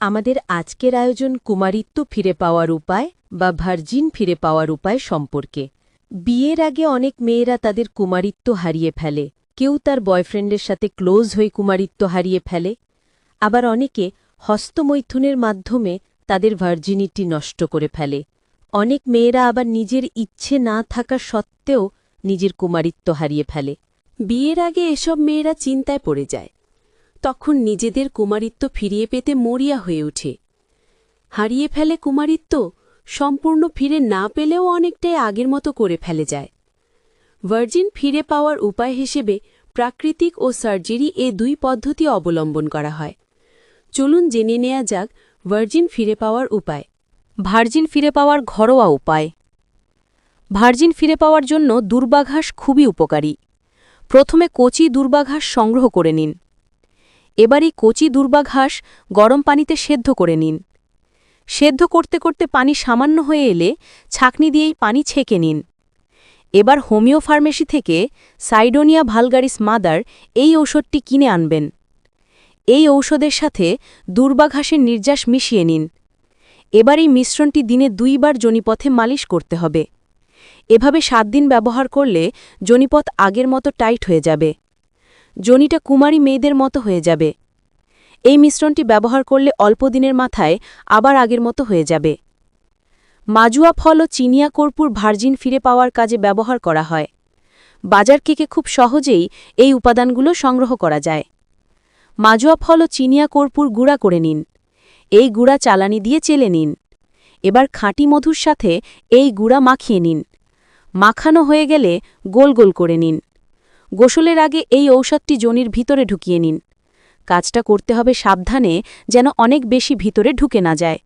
আমাদের আজকের আয়োজন কুমারিত্ব ফিরে পাওয়ার উপায় বা ভার্জিন ফিরে পাওয়ার উপায় সম্পর্কে। বিয়ের আগে অনেক মেয়েরা তাদের কুমারিত্ব হারিয়ে ফেলে। কেউ তার বয়ফ্রেন্ডের সাথে ক্লোজ হয়ে কুমারিত্ব হারিয়ে ফেলে। আবার অনেকে হস্তমৈথুনের মাধ্যমে তাদের ভার্জিনিটি নষ্ট করে ফেলে। অনেক মেয়েরা আবার নিজের ইচ্ছে না থাকা সত্ত্বেও নিজের কুমারিত্ব হারিয়ে ফেলে। বিয়ের আগে এসব মেয়েরা চিন্তায় পড়ে যায়। তখন নিজেদের কুমারিত্ব ফিরিয়ে পেতে মরিয়া হয়ে ওঠে। হারিয়ে ফেলে কুমারিত্ব, সম্পূর্ণ ফিরে না পেলেও অনেকটাই আগের মতো করে ফেলে যায়। ভার্জিন ফিরে পাওয়ার উপায় হিসেবে প্রাকৃতিক ও সার্জারি এ দুই পদ্ধতি অবলম্বন করা হয়। চলুন জেনে নেওয়া যাক ভার্জিন ফিরে পাওয়ার উপায়। ভার্জিন ফিরে পাওয়ার ঘরোয়া উপায়। ভার্জিন ফিরে পাওয়ার জন্য দুর্বাঘাস খুবই উপকারী। প্রথমে কচি দুর্বাঘাস সংগ্রহ করে নিন। এবার এই কচি দুর্বাঘাস গরম পানিতে সেদ্ধ করে নিন। সেদ্ধ করতে করতে পানি সামান্য হয়ে এলে ছাকনি দিয়েই পানি ছেঁকে নিন। এবার হোমিও ফার্মেসি থেকে সাইডোনিয়া ভালগারিস মাদার এই ঔষধটি কিনে আনবেন। এই ঔষধের সাথে দুর্বাঘাসের নির্যাস মিশিয়ে নিন। এবার এই মিশ্রণটি দিনে দুইবার জনিপথে মালিশ করতে হবে। এভাবে সাত দিন ব্যবহার করলে জনিপথ আগের মতো টাইট হয়ে যাবে। জনিটা কুমারী মেয়েদের মতো হয়ে যাবে। এই মিশ্রণটি ব্যবহার করলে অল্প দিনের মাথায় আবার আগের মতো হয়ে যাবে। মাজুয়া ফল ও চিনিয়া কর্পূর ভার্জিন ফিরে পাওয়ার কাজে ব্যবহার করা হয়। বাজার কেকে খুব সহজেই এই উপাদানগুলো সংগ্রহ করা যায়। মাজুয়া ফল ও চিনিয়া কর্পূর গুঁড়া করে নিন। এই গুঁড়া চালানি দিয়ে চেলে নিন। এবার খাঁটি মধুর সাথে এই গুঁড়া মাখিয়ে নিন। মাখানো হয়ে গেলে গোল গোল করে নিন। গোসলের আগে এই ঔষধটি জনির ভিতরে ঢুকিয়ে নিন। কাজটা করতে হবে সাবধানে যেন অনেক বেশি ভিতরে ঢুকে না যায়।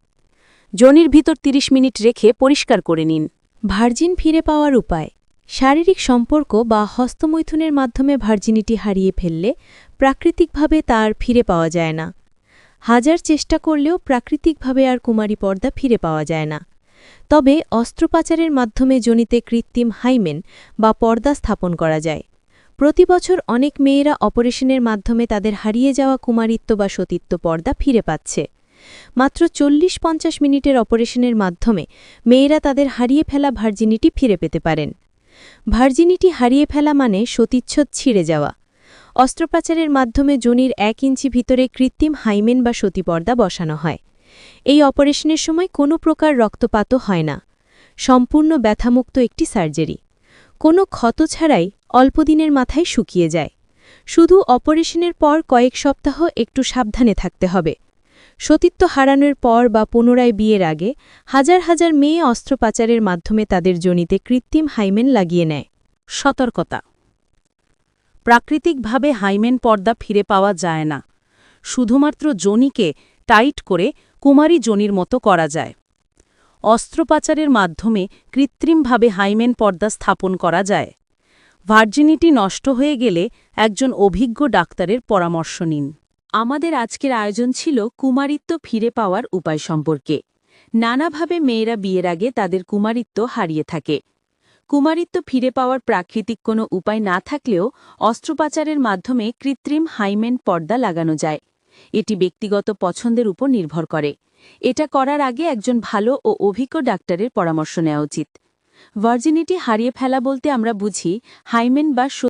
জনির ভিতর ৩০ মিনিট রেখে পরিষ্কার করে নিন। ভার্জিন ফিরে পাওয়ার উপায়। শারীরিক সম্পর্ক বা হস্তমৈথুনের মাধ্যমে ভার্জিনিটি হারিয়ে ফেললে প্রাকৃতিকভাবে তার ফিরে পাওয়া যায় না। হাজার চেষ্টা করলেও প্রাকৃতিকভাবে আর কুমারী পর্দা ফিরে পাওয়া যায় না। তবে অস্ত্রোপাচারের মাধ্যমে জনিতে কৃত্রিম হাইমেন বা পর্দা স্থাপন করা যায়। প্রতি বছর অনেক মেয়েরা অপারেশনের মাধ্যমে তাদের হারিয়ে যাওয়া কুমারিত্ব বা সতীত্ব পর্দা ফিরে পাচ্ছে। মাত্র চল্লিশ পঞ্চাশ মিনিটের অপারেশনের মাধ্যমে মেয়েরা তাদের হারিয়ে ফেলা ভার্জিনিটি ফিরে পেতে পারেন। ভার্জিনিটি হারিয়ে ফেলা মানে সতীচ্ছদ ছিঁড়ে যাওয়া। অস্ত্রোপচারের মাধ্যমে জনির এক ইঞ্চি ভিতরে কৃত্রিম হাইমেন বা সতীপর্দা বসানো হয়। এই অপারেশনের সময় কোনো প্রকার রক্তপাতও হয় না। সম্পূর্ণ ব্যথামুক্ত একটি সার্জারি। কোনো ক্ষত ছাড়াই অল্প দিনের মাথায় শুকিয়ে যায়। শুধু অপারেশনের পর কয়েক সপ্তাহ একটু সাবধানে থাকতে হবে। সতীত্ব হারানোর পর বা পুনরায় বিয়ের আগে হাজার হাজার মেয়ে অস্ত্রোপচারের মাধ্যমে তাদের জনিতে কৃত্রিম হাইমেন লাগিয়ে নেয়। সতর্কতা। প্রাকৃতিকভাবে হাইমেন পর্দা ফিরে পাওয়া যায় না। শুধুমাত্র জনিকে টাইট করে কুমারী জনির মতো করা যায়। অস্ত্রোপচারের মাধ্যমে কৃত্রিমভাবে হাইমেন পর্দা স্থাপন করা যায়। ভার্জিনিটি নষ্ট হয়ে গেলে একজন অভিজ্ঞ ডাক্তারের পরামর্শ নিন। আমাদের আজকের আয়োজন ছিল কুমারিত্ব ফিরে পাওয়ার উপায় সম্পর্কে। নানাভাবে মেয়েরা বিয়ের আগে তাদের কুমারিত্ব হারিয়ে থাকে। কুমারিত্ব ফিরে পাওয়ার প্রাকৃতিক কোনো উপায় না থাকলেও অস্ত্রোপচারের মাধ্যমে কৃত্রিম হাইমেন পর্দা লাগানো যায়। এটি ব্যক্তিগত পছন্দের উপর নির্ভর করে। এটা করার আগে একজন ভালো ও অভিজ্ঞ ডাক্তারের পরামর্শ নেওয়া উচিত। ভার্জিনিটি হারিয়ে ফেলা বলতে আমরা বুঝি হাইমেন বা